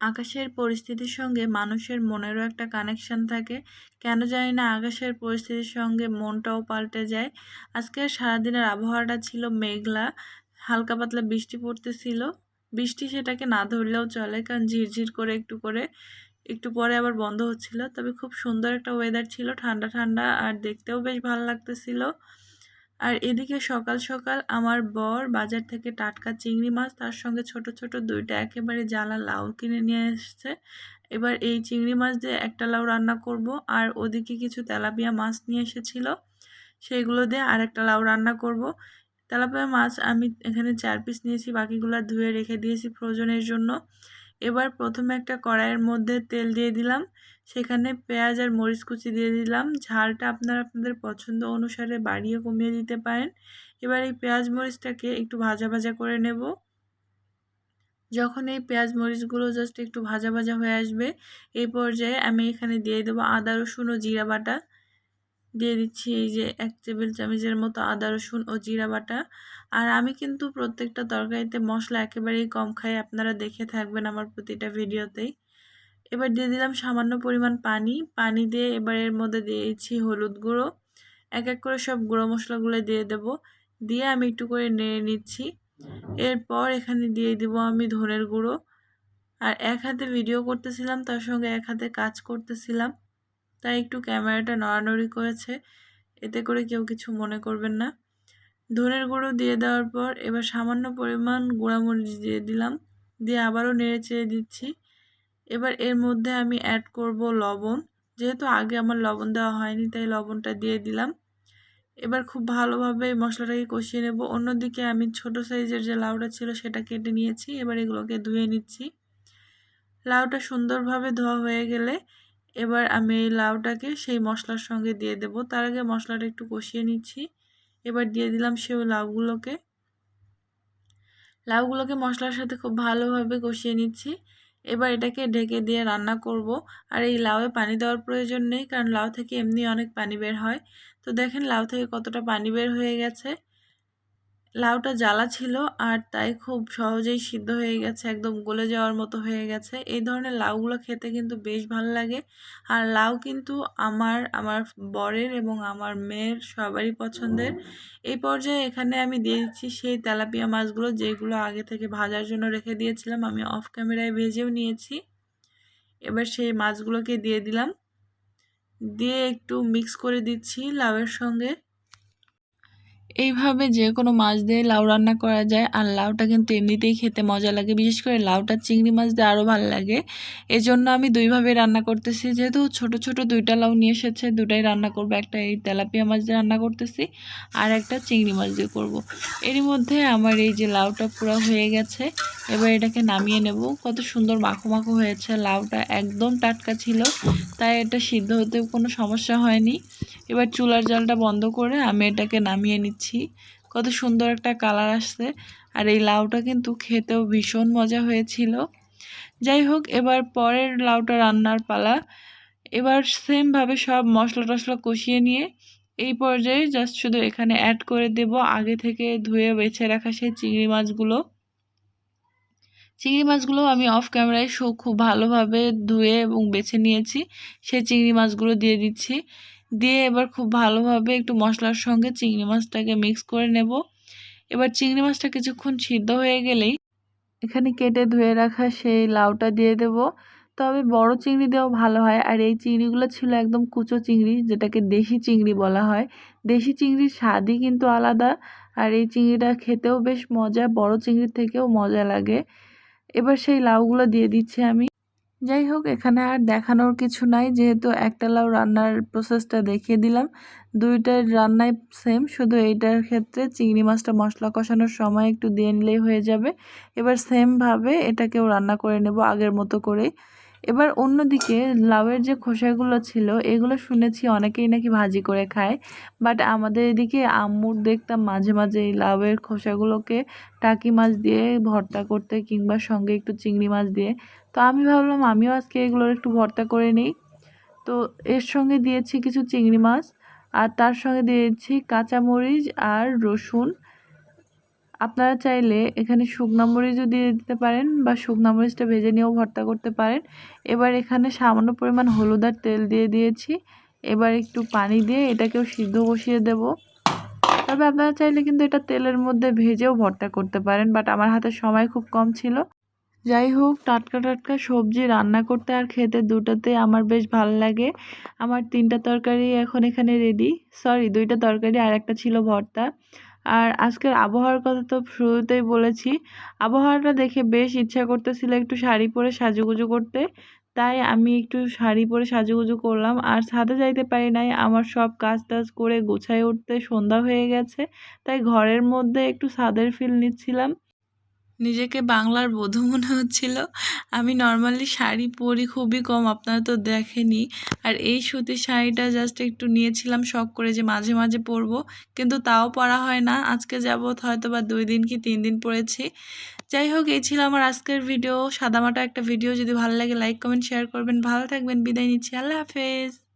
আকাশের পরিস্থিতির সঙ্গে মানুষের মনেরও একটা কানেকশন থাকে। কেন জানি না আকাশের পরিস্থিতির সঙ্গে মনটাও পাল্টে যায়। আজকে সারাদিনের আবহাওয়াটা ছিল মেঘলা, হালকা পাতলা বৃষ্টি পড়তেছিল। বৃষ্টি সেটাকে না ধরলেও চলে, কারণ ঝিরঝির করে একটু করে, একটু পরে আবার বন্ধ হচ্ছিল। তবে খুব সুন্দর একটা ওয়েদার ছিল, ঠান্ডা ঠান্ডা, আর দেখতেও বেশ ভালো লাগতেছিল। আর এদিকে সকাল সকাল আমার বর বাজার থেকে টাটকা চিংড়ি মাছ, তার সঙ্গে ছোট ছোট দুইটা একেবারে জ্বালা লাউ কিনে নিয়ে এসছে। এবার এই চিংড়ি মাছ দিয়ে একটা লাউ রান্না করব। আর ওদিকে কিছু তেলাপিয়া মাছ নিয়ে এসেছিল সেগুলো দিয়ে আর একটা লাউ রান্না করব। তেলাপিয়া মাছ আমি এখানে চার পিস নিয়েছি, বাকিগুলো ধুয়ে রেখে দিয়েছি ফ্রোজনের জন্য। এবার প্রথমে একটা কড়াইয়ের মধ্যে তেল দিয়ে দিলাম। সেখানে পেঁয়াজ আর মরিচ কুচি দিয়ে দিলাম। ঝালটা আপনারা আপনাদের পছন্দ অনুসারে বাড়িয়ে কমিয়ে দিতে পারেন। এবার এই পেঁয়াজ মরিচটাকে একটু ভাজা ভাজা করে নেব। যখন এই পেঁয়াজ মরিচগুলো জাস্ট একটু ভাজা ভাজা হয়ে আসবে, এই পর্যায়ে আমি এখানে দিয়ে দেবো আদা, রসুন ও জিরা বাটা। দিয়ে দিচ্ছি এই যে এক টেবিল চামচের মতো আদা, রসুন ও জিরা বাটা। আর আমি কিন্তু প্রত্যেকটা তরকারিতে মশলা একেবারেই কম খাই। আপনারা দেখে থাকবেন আমার প্রতিটা ভিডিওতেই। এবার দিয়ে দিলাম সামান্য পরিমাণ পানি। পানি দিয়ে এবার এর মধ্যে দিয়েছি হলুদ গুঁড়ো। এক এক করে সব গুঁড়ো মশলাগুলো দিয়ে দেব। দিয়ে আমি একটু করে নেড়ে নিচ্ছি। এরপর এখানে দিয়ে দিব আমি ধনের গুঁড়ো। আর এক হাতে ভিডিও করতেছিলাম, তার সঙ্গে এক হাতে কাজ করতেছিলাম। তাই একটু ক্যামেরাটা নড়ানড়ি করেছে। এতে করে কেউ কিছু মনে করবেন না। ধনের গুঁড়ো দিয়ে দেওয়ার পর এবার সামান্য পরিমাণ গুঁড়ামরিচ দিয়ে দিলাম। দিয়ে আবারও নেড়ে চেড়ে দিচ্ছি। এবার এর মধ্যে আমি অ্যাড করব লবণ। যেহেতু আগে আমার লবণ দেওয়া হয়নি, তাই লবণটা দিয়ে দিলাম। এবার খুব ভালোভাবে মশলাটাকে কষিয়ে নেব। অন্যদিকে আমি ছোট সাইজের যে লাউটা ছিল, সেটা কেটে নিয়েছি। এবার এগুলোকে ধুয়ে নিচ্ছি। লাউটা সুন্দরভাবে ধোয়া হয়ে গেলে এবার আমি এই লাউটাকে সেই মশলার সঙ্গে দিয়ে দেব। তার আগে মশলাটা একটু কষিয়ে নিচ্ছি। এবার দিয়ে দিলাম সেই লাউগুলোকে। লাউগুলোকে মশলার সাথে খুব ভালোভাবে কষিয়ে নিচ্ছি। এবার এটাকে ঢেকে দিয়ে রান্না করব। আর এই লাউয়ে পানি দেওয়ার প্রয়োজন নেই, কারণ লাউ থেকে এমনি অনেক পানি বের হয়। তো দেখেন লাউ থেকে কতটা পানি বের হয়ে গেছে। লাউটা জ্বালা ছিল আর তাই খুব সহজেই সিদ্ধ হয়ে গেছে, একদম গলে যাওয়ার মতো হয়ে গেছে। এই ধরনের লাউগুলো খেতে কিন্তু বেশ ভালো লাগে। আর লাউ কিন্তু আমার আমার বরের এবং আমার মেয়ের সবারই পছন্দের। এই পর্যায়ে এখানে আমি দিয়ে দিচ্ছি সেই তেলাপিয়া মাছগুলো যেগুলো আগে থেকে ভাজার জন্য রেখে দিয়েছিলাম। আমি অফ ক্যামেরায় ভেজেও নিয়েছি। এবার সেই মাছগুলোকে দিয়ে দিলাম। দিয়ে একটু মিক্স করে দিচ্ছি লাউয়ের সঙ্গে। এইভাবে যে কোনো মাছ দিয়ে লাউ রান্না করা যায়, আর লাউটা কিন্তু এমনিতেই খেতে মজা লাগে। বিশেষ করে লাউটা চিংড়ি মাছ দিয়ে আরও ভালো লাগে। এজন্য আমি দুইভাবে রান্না করতেছি। যেহেতু ছোট ছোট দুইটা লাউ নিয়ে এসেছে, দুটাই রান্না করব। একটা এই তেলাপিয়া মাছ দিয়ে রান্না করতেছি, আর একটা চিংড়ি মাছ দিয়ে করব। এরই মধ্যে আমার এই যে লাউটা পুরো হয়ে গেছে, এবার এটাকে নামিয়ে নেব। কত সুন্দর মাখো মাখো হয়েছে। লাউটা একদম টাটকা ছিল, তাই এটা সিদ্ধ হতে কোনো সমস্যা হয়নি। এবার চুলার জালটা বন্ধ করে আমি এটাকে নামিয়ে নিচ্ছি। কত সুন্দর একটা কালার আসছে। আর এই লাউটা কিন্তু খেতেও ভীষণ মজা হয়েছিল। যাই হোক, এবার পরের লাউটা রান্নার পালা। এবার সেমভাবে সব মশলা টশলা কষিয়ে নিয়ে এই পর্যায়ে জাস্ট শুধু এখানে অ্যাড করে দেব আগে থেকে ধুয়ে বেছে রাখা সেই চিংড়ি মাছগুলো। চিংড়ি মাছগুলো আমি অফ ক্যামেরায় খুব ভালোভাবে ধুয়ে এবং বেছে নিয়েছি। সেই চিংড়ি মাছগুলো দিয়ে দিচ্ছি। দিয়ে এবার খুব ভালোভাবে একটু মশলার সঙ্গে চিংড়ি মাছটাকে মিক্স করে নেব। এবার চিংড়ি মাছটা কিছুক্ষণ সিদ্ধ হয়ে গেলেই এখানে কেটে ধুয়ে রাখা সেই লাউটা দিয়ে দেব। তবে বড় চিংড়ি দেওয়া ভালো হয়। আর এই চিংড়িগুলো ছিল একদম কুচো চিংড়ি, যেটাকে দেশি চিংড়ি বলা হয়। দেশি চিংড়ির স্বাদই কিন্তু আলাদা। আর এই চিংড়িটা খেতেও বেশ মজা, বড় চিংড়ির থেকেও মজা লাগে। এবার সেই লাউগুলো দিয়ে দিচ্ছি আমি। যাই হোক এখানে আর দেখানোর কিছু নাই। যেহেতু একটা লাউ রান্নার প্রসেসটা দেখিয়ে দিলাম, দুইটার রান্নায় সেম শুধু এইটার ক্ষেত্রে চিংড়ি মাছটা মশলা কষানোর সময় একটু দিয়ে নিলেই হয়ে যাবে। এবার সেমভাবে এটাকেও রান্না করে নেব আগের মতো করেই। এবার অন্যদিকে লাউয়ের যে খোসাগুলো ছিল, এগুলো শুনেছি অনেকেই নাকি ভাজি করে খায় বাট আমাদের এদিকে আম্মুর দেখতাম মাঝে মাঝে এই লাউয়ের খোসাগুলোকে টাকি মাছ দিয়ে ভর্তা করতে কিংবা সঙ্গে একটু চিংড়ি মাছ দিয়ে। তো আমি ভাবলাম আমিও আজকে এগুলোর একটু ভর্তা করে নিই। তো এর সঙ্গে দিয়েছি কিছু চিংড়ি মাছ, আর তার সঙ্গে দিয়েছি কাঁচামরিচ আর রসুন। আপনারা চাইলে এখানে শুকনো মরিচও দিয়ে দিতে পারেন বা শুকনো মরিচটা ভেজে নিয়েও ভর্তা করতে পারেন। এবার এখানে সামান্য পরিমাণ হলুদ আর তেল দিয়ে দিয়েছি। এবার একটু পানি দিয়ে এটাকেও সিদ্ধ বসিয়ে দেব। তবে আপনারা চাইলে কিন্তু এটা তেলের মধ্যে ভেজেও ভর্তা করতে পারেন, বাট আমার হাতে সময় খুব কম ছিল। যাই হোক, টাটকা টাটকা সবজি রান্না করতে আর খেতে দুটোতে আমার বেশ ভালো লাগে। আমার তিনটা তরকারি এখন এখানে রেডি সরি দুইটা তরকারি আর একটা ছিল ভর্তা। আর আজকের আবহাওয়ার কথা তো শুরুতেই বলেছি। আবহাওয়াটা দেখে বেশ ইচ্ছা করতেছিল একটু শাড়ি পরে সাজুগুজু করতে। তাই আমি একটু শাড়ি পরে সাজুগুজু করলাম। আর ছাদে যাইতে পারি নাই। আমার সব কাজ টাজ করে গোছায় উঠতে সন্ধ্যা হয়ে গেছে। তাই ঘরের মধ্যে একটু ছাদের ফিল নিচ্ছিলাম। নিজেকে বাংলার বধূ মনে হচ্ছিল। আমি নর্মালি শাড়ি পরি খুবই কম, আপনারা তো দেখেনি আর এই সুতির শাড়িটা জাস্ট একটু নিয়েছিলাম, শখ করে যে মাঝে মাঝে পরবো। কিন্তু তাও পরা হয় না। আজকে যাবৎ হয়তো বা দুই দিন কি তিন দিন পরেছি। যাই হোক, এই ছিল আমার আজকের ভিডিও সাদামাটা একটা ভিডিও যদি ভালো লাগে লাইক কমেন্ট শেয়ার করবেন। ভালো থাকবেন। বিদায় নিচ্ছি। আল্লাহ হাফেজ।